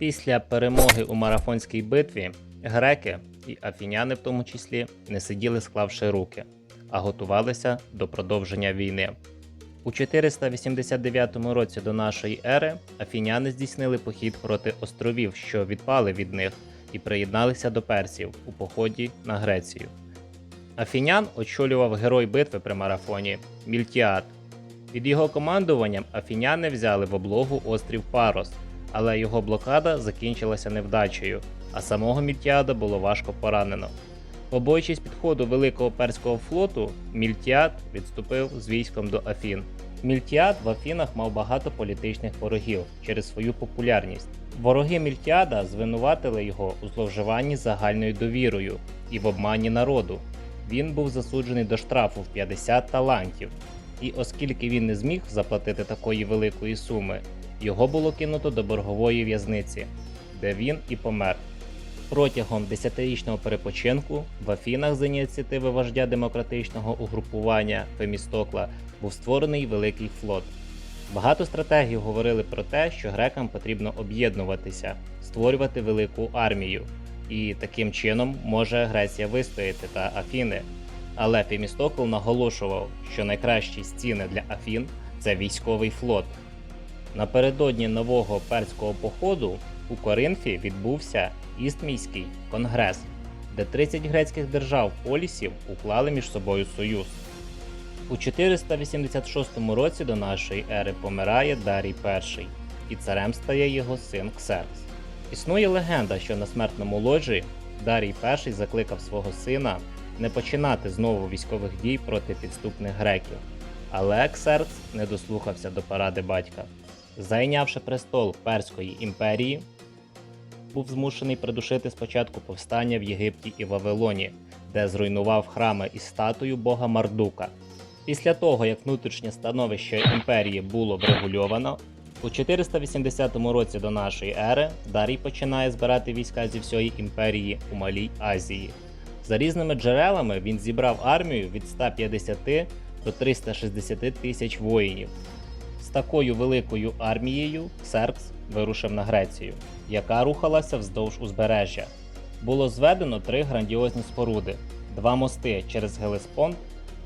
Після перемоги у марафонській битві греки і афіняни, в тому числі, не сиділи склавши руки, а готувалися до продовження війни. У 489 році до нашої ери афіняни здійснили похід проти островів, що відпали від них, і приєдналися до персів у поході на Грецію. Афінян очолював герой битви при марафоні Мільтіад. Під його командуванням афіняни взяли в облогу острів Парос, але його блокада закінчилася невдачею, а самого Мільтіада було важко поранено. Побоюючись підходу Великого перського флоту, Мільтіад відступив з військом до Афін. Мільтіад в Афінах мав багато політичних ворогів через свою популярність. Вороги Мільтіада звинуватили його у зловживанні загальною довірою і в обмані народу. Він був засуджений до штрафу в 50 талантів, і оскільки він не зміг заплатити такої великої суми, його було кинуто до боргової в'язниці, де він і помер. Протягом десятирічного перепочинку в Афінах з ініціативи вождя демократичного угрупування Фемістокла був створений великий флот. Багато стратегів говорили про те, що грекам потрібно об'єднуватися, створювати велику армію, і таким чином може Греція вистояти та Афіни. Але Фемістокл наголошував, що найкращі стіни для Афін це військовий флот. Напередодні нового перського походу у Коринфі відбувся Істмійський конгрес, де 30 грецьких держав полісів уклали між собою союз. У 486 році до нашої ери помирає Дарій І, і царем стає його син Ксеркс. Існує легенда, що на смертному ложі Дарій І закликав свого сина не починати знову військових дій проти підступних греків. Але Ксеркс не дослухався до поради батька. Зайнявши престол Перської імперії, був змушений придушити спочатку повстання в Єгипті і Вавилоні, де зруйнував храми із статую бога Мардука. Після того, як внутрішнє становище імперії було врегульовано, у 480 році до нашої ери Дарій починає збирати війська зі всієї імперії у Малій Азії. За різними джерелами він зібрав армію від 150 до 360 тисяч воїнів. З такою великою армією Ксеркс вирушив на Грецію, яка рухалася вздовж узбережжя. Було зведено три грандіозні споруди: два мости через Гелеспонд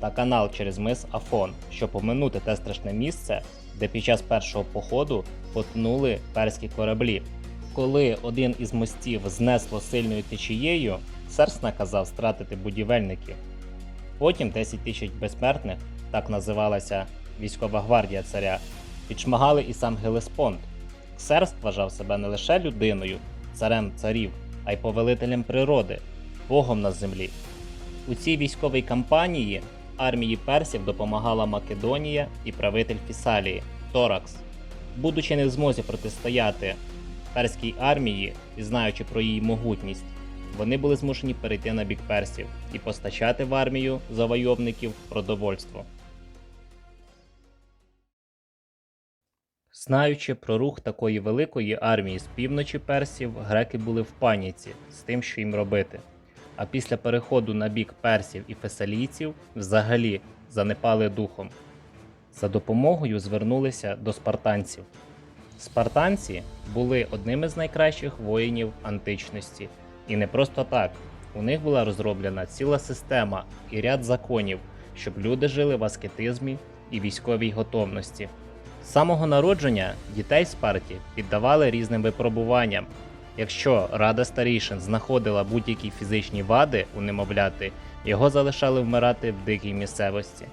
та канал через мис Афон, щоб поминути те страшне місце, де під час першого походу потонули перські кораблі. Коли один із мостів знесло сильною течією, Серс наказав стратити будівельників. Потім 10 тисяч безсмертних, так називалася військова гвардія царя, підшмагали і сам Гелеспонд. Ксерст вважав себе не лише людиною, царем царів, а й повелителем природи, богом на землі. У цій військовій кампанії армії персів допомагала Македонія і правитель Фісалії Торакс. Будучи не в змозі протистояти перській армії і знаючи про її могутність, вони були змушені перейти на бік персів і постачати в армію завойовників продовольство. Знаючи про рух такої великої армії з півночі персів, греки були в паніці з тим, що їм робити. А після переходу на бік персів і фесалійців взагалі занепали духом. За допомогою звернулися до спартанців. Спартанці були одними з найкращих воїнів античності. І не просто так. У них була розроблена ціла система і ряд законів, щоб люди жили в аскетизмі і військовій готовності. З самого народження дітей Спарті піддавали різним випробуванням. Якщо Рада старішин знаходила будь-які фізичні вади у немовляти, його залишали вмирати в дикій місцевості.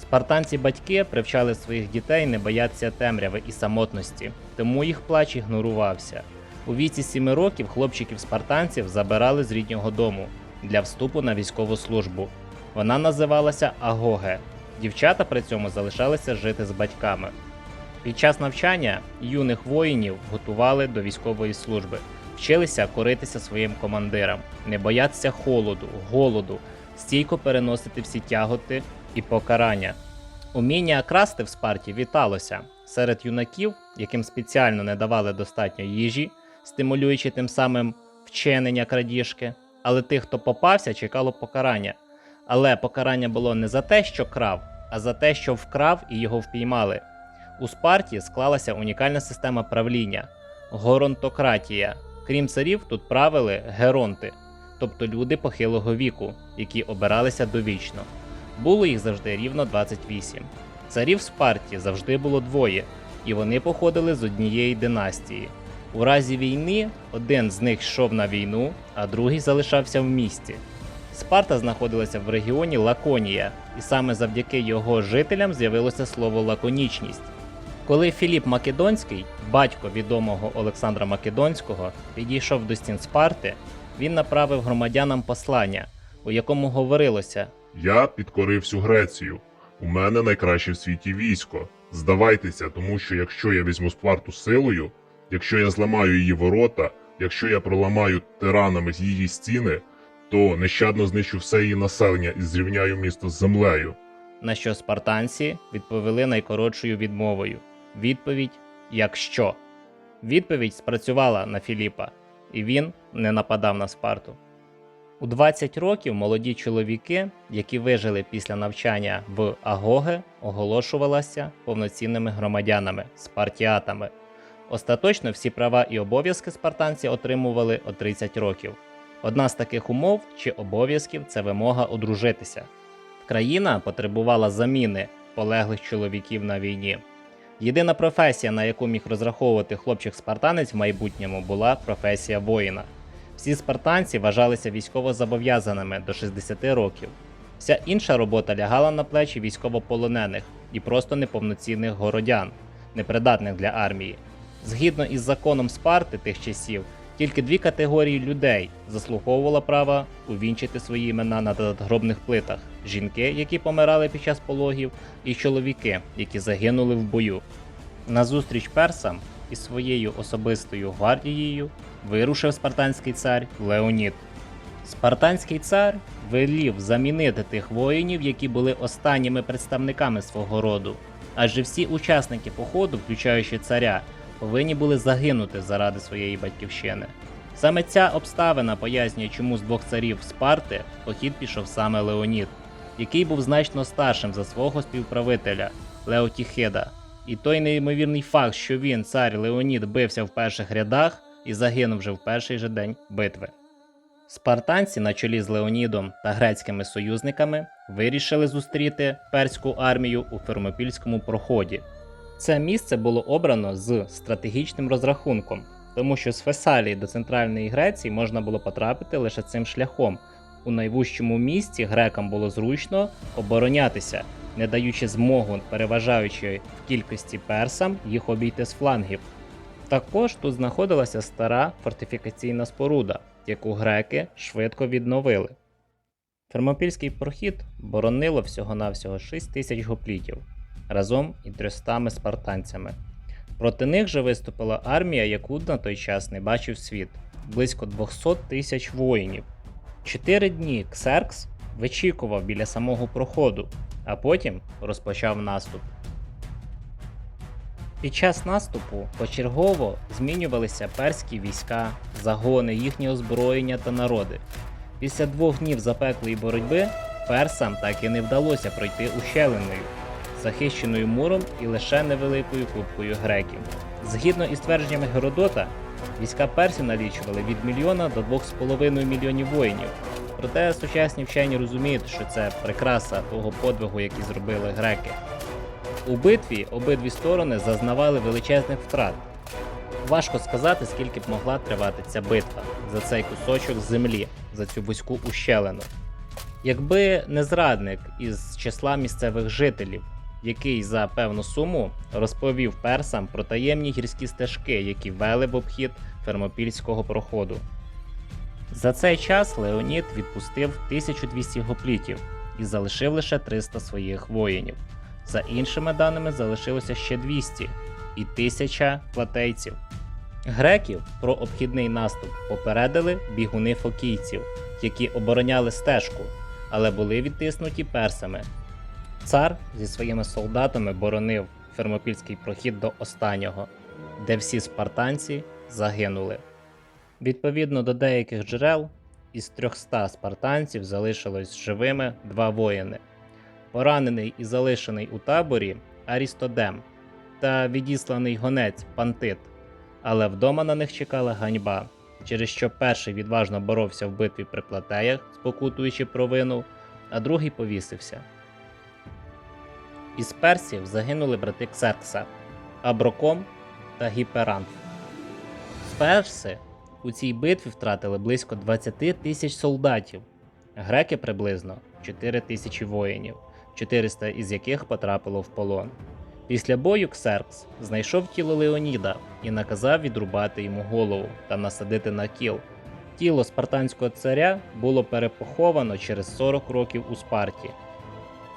Спартанці батьки привчали своїх дітей не боятися темряви і самотності, тому їх плач ігнорувався. У віці 7 років хлопчиків спартанців забирали з ріднього дому для вступу на військову службу. Вона називалася Агоге. Дівчата при цьому залишалися жити з батьками. Під час навчання юних воїнів готували до військової служби, вчилися коритися своїм командирам, не боятися холоду, голоду, стійко переносити всі тяготи і покарання. Уміння красти в спарті віталося серед юнаків, яким спеціально не давали достатньо їжі, стимулюючи тим самим вченення крадіжки. Але тих, хто попався, чекало покарання. Але покарання було не за те, що крав, а за те, що вкрав і його впіймали. У Спарті склалася унікальна система правління. горонтократія. Крім царів, тут правили геронти, тобто люди похилого віку, які обиралися довічно. Було їх завжди рівно 28. Царів Спарті завжди було двоє, і вони походили з однієї династії. У разі війни один з них йшов на війну, а другий залишався в місті. Спарта знаходилася в регіоні Лаконія, і саме завдяки його жителям з'явилося слово лаконічність. Коли Філіп Македонський, батько відомого Олександра Македонського, підійшов до стін Спарти, він направив громадянам послання, у якому говорилося: Я підкорив всю Грецію. У мене найкраще в світі військо. Здавайтеся, тому що якщо я візьму Спарту силою, якщо я зламаю її ворота, якщо я проламаю тиранами її стіни, то нещадно знищу все її населення і зрівняю місто з землею. на що спартанці відповіли найкоротшою відмовою. Відповідь якщо. Відповідь спрацювала на Філіпа, і він не нападав на Спарту. У 20 років молоді чоловіки, які вижили після навчання в Агоге, оголошувалися повноцінними громадянами, спартіатами. Остаточно всі права і обов'язки спартанці отримували о 30 років. Одна з таких умов чи обов'язків це вимога одружитися. Країна потребувала заміни полеглих чоловіків на війні. Єдина професія, на яку міг розраховувати хлопчик-спартанець в майбутньому, була професія воїна. Всі спартанці вважалися військовозобов'язаними до 60 років. Вся інша робота лягала на плечі військовополонених і просто неповноцінних городян, непридатних для армії. Згідно із законом Спарти тих часів, тільки дві категорії людей заслуговувало права увінчити свої імена на надгробних плитах: жінки, які помирали під час пологів, і чоловіки, які загинули в бою. Назустріч персам із своєю особистою гвардією вирушив спартанський цар Леонід. Спартанський цар велів замінити тих воїнів, які були останніми представниками свого роду, адже всі учасники походу, включаючи царя, повинні були загинути заради своєї батьківщини. Саме ця обставина пояснює, чому з двох царів Спарти похід пішов саме Леонід, який був значно старшим за свого співправителя Леотіхида. І той неймовірний факт, що він, цар Леонід, бився в перших рядах і загинув вже в перший же день битви. Спартанці на чолі з Леонідом та грецькими союзниками вирішили зустріти перську армію у Фермопільському проході. Це місце було обрано з стратегічним розрахунком, тому що з Фесалії до центральної Греції можна було потрапити лише цим шляхом. У найвужчому місці грекам було зручно оборонятися, не даючи змогу переважаючої в кількості персам їх обійти з флангів. Також тут знаходилася стара фортифікаційна споруда, яку греки швидко відновили. Фермопільський прохід боронило всього-навсього 6 тисяч гоплітів разом із 300 спартанцями. Проти них же виступила армія, яку на той час не бачив світ близько 200 тисяч воїнів. Чотири дні Ксеркс вичікував біля самого проходу, а потім розпочав наступ. Під час наступу почергово змінювалися перські війська, загони, їхнє озброєння та народи. Після двох днів запеклої боротьби персам так і не вдалося пройти ущелиною, захищеною муром і лише невеликою купкою греків. Згідно із твердженнями Геродота, війська персів налічували від мільйона до 2,5 мільйонів воїнів. Проте сучасні вчені розуміють, що це прикраса того подвигу, який зробили греки. У битві обидві сторони зазнавали величезних втрат. Важко сказати, скільки б могла тривати ця битва за цей кусочок землі, за цю вузьку ущелину. Якби не зрадник із числа місцевих жителів, який за певну суму розповів персам про таємні гірські стежки, які вели в обхід фермопільського проходу. За цей час Леонід відпустив 1200 гоплітів і залишив лише 300 своїх воїнів. За іншими даними, залишилося ще 200 і 1000 платейців. Греків про обхідний наступ попередили бігуни фокійців, які обороняли стежку, але були відтиснуті персами. Цар зі своїми солдатами боронив фермопільський прохід до останнього, де всі спартанці загинули. Відповідно до деяких джерел, із 300 спартанців залишилось живими два воїни поранений і залишений у таборі Арістодем та відісланий гонець Пантит. Але вдома на них чекала ганьба, через що перший відважно боровся в битві при платеях, спокутуючи провину, а другий повісився. Із персів загинули брати Ксеркса, Аброком та Гіперанф. Перси у цій битві втратили близько 20 тисяч солдатів, греки приблизно 4 тисячі воїнів, 400 із яких потрапило в полон. Після бою Ксеркс знайшов тіло Леоніда і наказав відрубати йому голову та насадити на кіл. Тіло спартанського царя було перепоховано через 40 років у Спарті.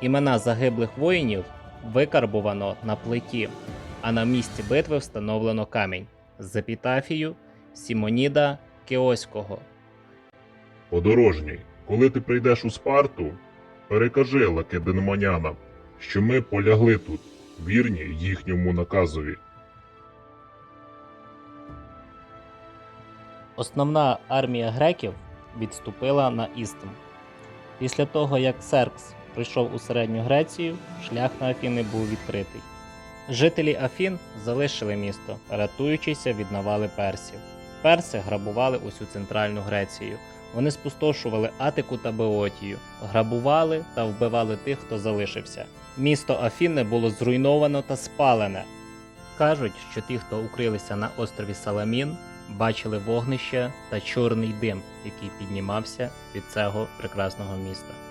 Імена загиблих воїнів викарбувано на плиті, а на місці битви встановлено камінь з епітафією Сімоніда Кеоського. Подорожній, коли ти прийдеш у Спарту, перекажи лакедемонянам, що ми полягли тут, вірні їхньому наказові. Основна армія греків відступила на Істм. Після того, як Серкс прийшов у середню Грецію, шлях на Афіни був відкритий. Жителі Афін залишили місто, рятуючися від навали персів. Перси грабували усю центральну Грецію. Вони спустошували Атику та Беотію, грабували та вбивали тих, хто залишився. Місто Афіни було зруйновано та спалене. Кажуть, що ті, хто укрилися на острові Саламін, бачили вогнище та чорний дим, який піднімався від цього прекрасного міста.